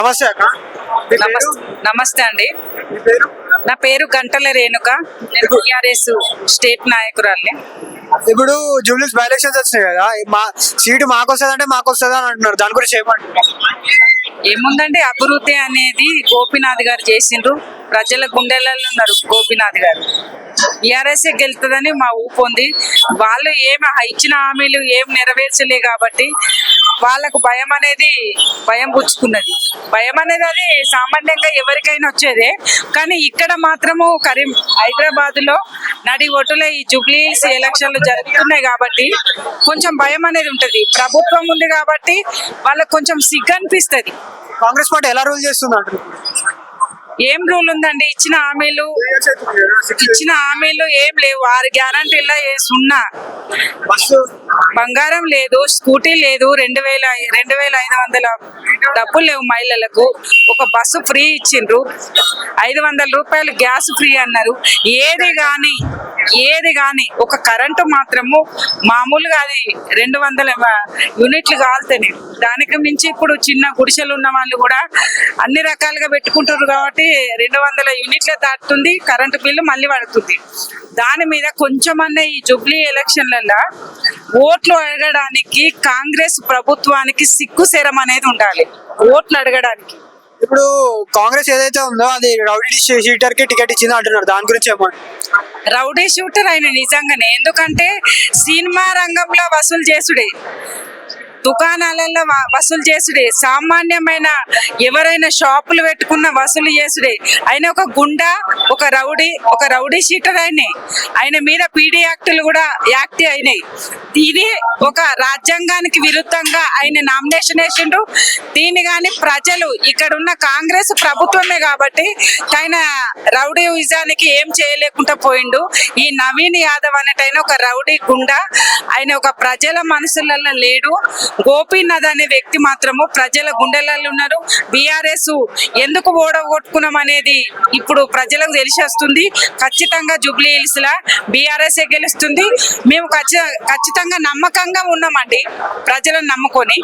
నమస్తే అక్క? నమస్తే అండి. నా పేరు గంటల రేణుక. నేను టీఆర్ఎస్ స్టేట్ నాయకురాల్ని. ఇప్పుడు జూబ్లీస్ బై ఎలక్షన్స్ వచ్చినాయి కదా మా సీటు మాకు వస్తుంది అంటే మాకు వస్తుంది అని అంటున్నారు. దాని గురించి ఏమంటారు ఏముందంటే అభివృద్ధి అనేది గోపీనాథ్ గారు చేసిండ్రు. ప్రజల గుండెలలో ఉన్నారు గోపీనాథ్ గారు. టీఆర్ఎస్ గెలుతుందని మా ఊపు ఉంది. వాళ్ళు ఏమి ఇచ్చిన హామీలు ఏం నెరవేర్చలే కాబట్టి వాళ్ళకు భయం అనేది భయం పుచ్చుకున్నది. భయం అనేది అది సామాన్యంగా ఎవరికైనా వచ్చేదే. కానీ ఇక్కడ మాత్రము కరీం హైదరాబాద్లో నడి ఒటుల ఈ జూబ్లీస్ ఎలక్షన్లు జరుగుతున్నాయి కాబట్టి కొంచెం భయం అనేది ఉంటది. ప్రభుత్వం ఉంది కాబట్టి వాళ్ళకు కొంచెం సిగ్గు అనిపిస్తుంది. కాంగ్రెస్ పార్టీ ఎలా రూల్ చేస్తుంది ఏం రూల్ ఉందండి? ఇచ్చిన హామీలు ఇచ్చిన హామీలు ఏం లేవు. ఆరు గ్యారంటీల్లో ఏ సున్నా. బంగారం లేదు స్కూటీ లేదు రెండు వేల రెండు వేల ఐదు వందల డబ్బులు లేవు మహిళలకు. ఒక బస్సు ఫ్రీ ఇచ్చిండ్రు. ఐదు వందల రూపాయలు గ్యాస్ ఫ్రీ అన్నారు. ఏది కానీ ఏది కానీ ఒక కరెంటు మాత్రము మామూలుగా అది రెండు వందల యూనిట్లు కాలుతాయి దానికి మించి ఇప్పుడు చిన్న గుడిసెలు ఉన్న వాళ్ళు కూడా అన్ని రకాలుగా పెట్టుకుంటారు కాబట్టి రెండు వందల యూనిట్లే దాటుతుంది కరెంటు బిల్లు మళ్ళీ పడుతుంది. దాని మీద కొంచెమన్నా ఈ జుబ్లీ ఎలక్షన్లలో ఓట్లు అడగడానికి కాంగ్రెస్ ప్రభుత్వానికి సిగ్గు శరం అనేది ఉండాలి. ఓట్లు అడగడానికి. ఇప్పుడు కాంగ్రెస్ ఏదైతే ఉందో అది రౌడీ షీటర్కి టికెట్ ఇచ్చింది అంటున్నారు. దాని గురించి ఏమో రౌడీ షూటర్ ఆయన నిజంగానే. ఎందుకంటే సినిమా రంగంలో వసూలు చేసుడే. దుకాణాలలో వసూలు చేసుడే. సామాన్యమైన ఎవరైనా షాపులు పెట్టుకున్న వసూలు చేసుడే. ఆయన ఒక గుండా ఒక రౌడీ ఒక రౌడీ షీటర్ ఆయనే. ఆయన మీద పీడీ యాక్టులు కూడా యాక్ట్ అయినాయి. ఇది ఒక రాజ్యాంగానికి విరుద్ధంగా ఆయన నామినేషన్ వేసిండు. దీన్ని కానీ ప్రజలు ఇక్కడ ఉన్న కాంగ్రెస్ ప్రభుత్వమే కాబట్టి ఆయన రౌడీ విజయానికి ఏం చేయలేకుండా పోయిండు. ఈ నవీన్ యాదవ్ అనేటైన ఒక రౌడీ గుండా ఆయన ఒక ప్రజల మనసులలో లేడు. గోపీనాథ్ అనే వ్యక్తి మాత్రము ప్రజల గుండెలలో ఉన్నారు. బీఆర్ఎస్ ఎందుకు ఓడగొట్టుకున్నాం అనేది ఇప్పుడు ప్రజలకు తెలిసి వస్తుంది ఖచ్చితంగా జూబ్లీ హిల్స్ లా బీఆర్ఎస్ గెలుస్తుంది. మేము ఖచ్చితంగా నమ్మకంగా ఉన్నామండి. ప్రజలను నమ్ముకొని.